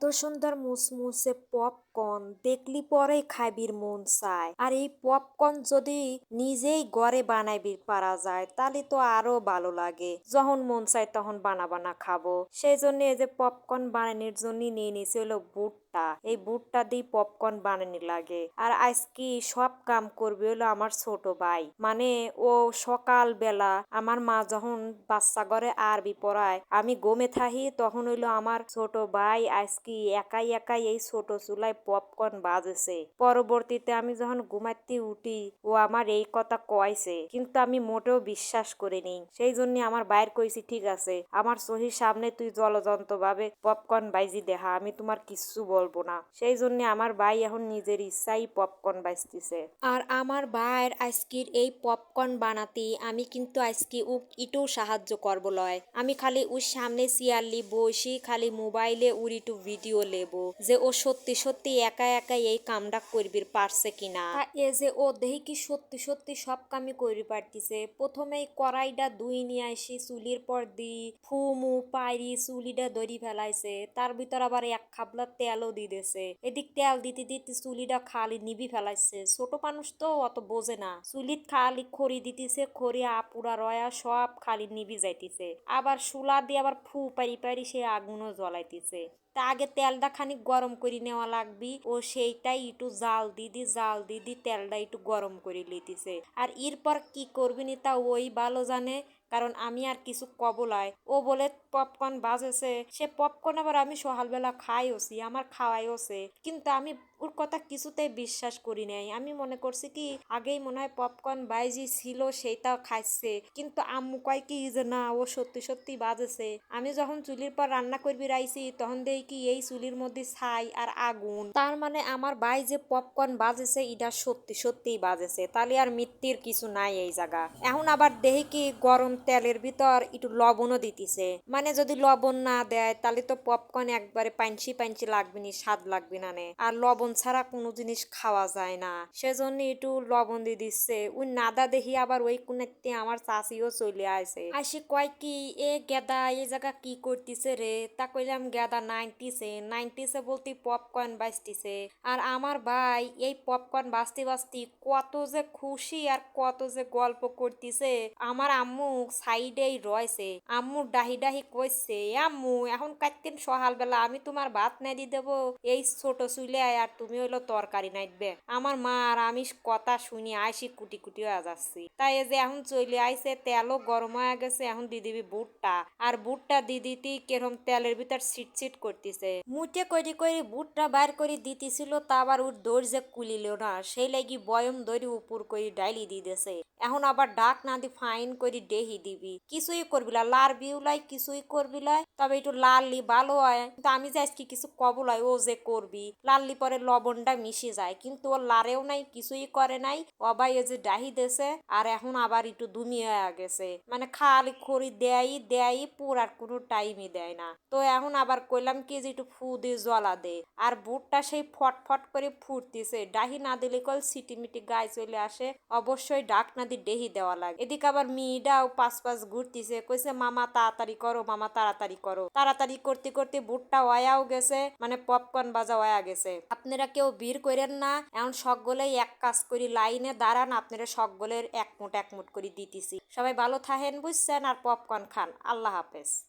এত সুন্দর মুসমুসে পপকর্ন দেখলি পরে খাইবির মন চায়। আর এই পপকর্ন যদি নিজেই ঘরে বানাইবি পারা যায়, তাহলে তো আরও ভালো লাগে। যখন মন চায় তখন বানা বানা খাব। সেই জন্য এই যে পপকর্ন বানানোর জন্য নিয়ে নিয়েছি হলো বুটটা এই বুটটা দিয়ে পপকর্ন বানানি লাগে। আর আজকে সব কাম করবে হলো আমার ছোট ভাই। মানে ও সকাল বেলা আমার মা যখন বাচ্চা ঘরে আরবি পড়ায়, আমি গমে থাকি তখন হইল আমার ছোট ভাই আজকে একাই একাই এই ছোট চুলায় পপকর্ন বাজেছে? পরবর্তীতে আমি যখন ঘুমাইতে উঠি, ও আমার এই কথা কয়ছে কিন্তু আমি মোটেও বিশ্বাস করিনি। সেই জন্য আমার বাইর কইছি, ঠিক আছে, আমার সহির সামনে তুই জলজন্ত ভাবে পপকর্ন বাইজি দেখা আমি তোমার কিচ্ছু বলব না। সেই জন্য আমার ভাই এখন নিজের ইচ্ছাই পপকর্ন বাইজতেছে আর আমার ভাইয়ের আজকের এই পপকর্ন বানাতে আমি কিন্তু আজকে ও ইটু সাহায্য করব লয়। আমি খালি ওর সামনে সিয়ারলি বসি খালি মোবাইলে উর একটু ভিডিও লেব যে ও সত্যি সত্যি একা একা এই কামটা করবির পারছে কিনা। এ যে ও দেহি কি সত্যি সত্যি সব কামই করি পারতিছে। প্রথমেই কড়াইটা দুই নিয়ে আসি, চুলির পর দি, ফুমু পাইরি চুলিটা দড়ি ফেলাইছে। তার ভিতর আবার এক খাবলা তেলও দি দিছে এদিক তেল দিতে দিতে চুলিটা খালি নিবি ফেলাইছে। ছোট মানুষ তো অত বোঝে না। চুলিত খালি খড়ি দিতেছে, খড়ি, আপুরা, রয়া সব খালি নিবি যাইতেছে। আবার সুলা দিয়ে আবার ফু পারি পারি সে আগুনও জ্বলাইতেছে। তা আগে তেলটা খানিক গরম করে নেওয়া লাগবি। ও সেইটাই একটু জাল দিদি জাল দিদি তেলটা একটু গরম করে লিতেছে আর এরপর কি করবি নি তা ওই ভালো জানে, কারণ আমি আর কিছু কবলায় ও বলে, পপকর্ন বাজেছে। সে পপকর্ন আবার আমি সকালবেলা খাইওছি, আমার খাওয়াইওছে। কিন্তু আমি ওর কথা কিছুতেই বিশ্বাস করি নাই। আমি মনে করছি কি, আগেই মনে হয় পপকর্ন বাইজি ছিল সেইটাও খাইছে। কিন্তু আম্মু কয় কি যে না, ও সত্যি সত্যি বাজেছে। আমি যখন চুলির পর রান্না করবি রাইছি, তখন দেখি কি এই চুলির মধ্যে ছাই আর আগুন। তার মানে আমার ভাই যে পপকর্ন বাজেছে, এটা সত্যি সত্যিই বাজেছে। তাহলে আর মিথ্যের কিছু নাই এই জায়গা। এখন আবার দেখি কি, গরম তেলের ভিতর একটু লবণও দিতেছে। মানে যদি লবণ না দেয়, তাহলে তো পপকর্ন একবারে পাঞ্চি পাঞ্চি লাগবে নি, স্বাদ লাগবে না নে। আর লবণ ছাড়া কোনো জিনিস খাওয়া যায় না। সেজন্য একটু লবণ দিয়ে দিচ্ছে। ওই নাদা দেখি আবার ওই কোনাতে আমার চাষিও চলে আসে আসি কয় কি, এ গেদা এই জায়গা কি করতেছে রে? তা কইলাম, গেদা নাইনটিসে। নাইনটিসে বলতে পপকর্ন বাজতিছে। আর আমার ভাই এই পপকর্ন বাজতে বাজতে কত যে খুশি আর কত যে গল্প করতেছে। আমার আম্মু সাইডেই রয়েছে। আম্মু ডাহি ডাহি কইছে, আম্মু, এখন কাটতেন সকালবেলা আমি তোমার ভাত নাই দি দেবো। এই ছোট চুলে আর তুমি হইল তরকারি নাইবে আমার মা আর আমি কথা শুনি আইসি কুটি কুটি হয়ে যাচ্ছি। তাই এই যে এখন চলে আইসে, তেলও গরম হয়ে গেছে, এখন দি দিবি বুটটা আর বুটটা দি দিতি কেরম তেলের ভিতর সিট সিট করতেছে। মুটে করি করি বুটটা বাইর করে দিতেছিল, তা আবার ওর যে কুলিল না, সেই লাগি বয়ম দড়ি উপর করে ডাইলি দি দেছে এখন আবার ডাক না দি ফাইন করে ডেহি দিবি। কিছুই করবি না, লার বিউলাই কিছুই করবি লাই। তবে একটু লাললি ভালো হয়। কিন্তু আমি যে আজকে কিছু কবলাই ও যে করবি। লাললি পরে লবণটা মিশে যায়। কিন্তু ও লারেও নাই, কিছুই করে নাই। অবাই যে ডাহি দেছে আর এখন আবার একটু দুমি হয়ে গেছে। মানে খালি খড়ি দেয় দেয় পুরার কোনো টাইমই দেয় না। তো এখন আবার কইলাম কি যে একটু ফু দিয়ে জ্বলা দে। আর বুটটা সেই ফটফট করে ফুটতেছে। ডাহি না দিলে কল সিটিমিটি গায়ে চলে আসে। অবশ্যই ডাক না দিয়ে ডেহি দেওয়া লাগে। এদিকে আবার মেয়েটাও পাঁচ পাঁচ ঘুরতেছে। কইছে, মামা, তাড়াতাড়ি করো, মামা, তাড়াতাড়ি করো। তাড়াতাড়ি করতে করতে বুটটা ওয়াও গেছে। মানে পপকর্ন বাজা ওয়া গেছে। আপনারা কেউ বীর করেন না। এমন সকলেই এক কাজ করি, লাইনে দাঁড়ান, আপনারা সকলের এক মুট এক করে দিতেছি। সবাই ভালো থাকেন, বুঝছেন? আর পপকর্ন খান। আল্লাহ হাফেজ।